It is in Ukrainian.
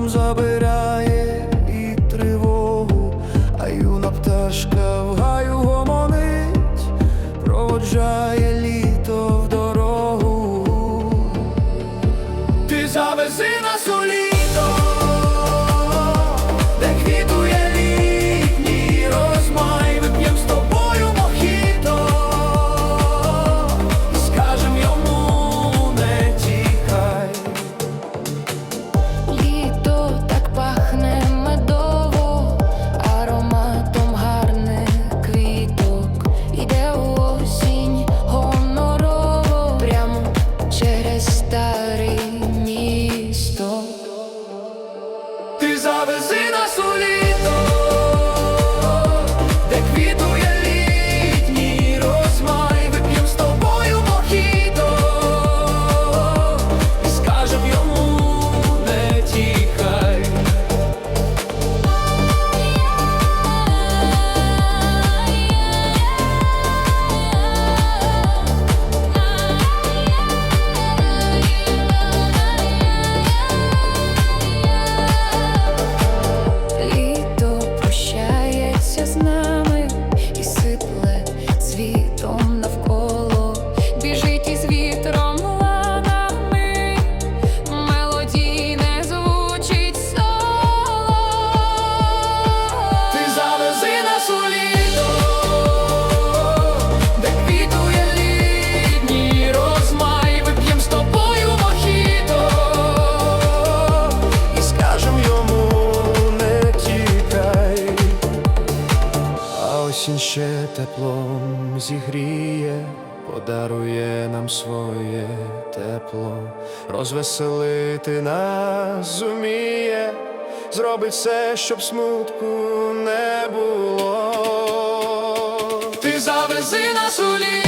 забирає і тривогу, а юна пташка в гаю гомонить, проводжає літо в дорогу. Ти завези нас у літо, осінь ще теплом зігріє. Подарує нам своє тепло, розвеселити нас зуміє, зробить все, щоб смутку не було. Ти завези нас у ліс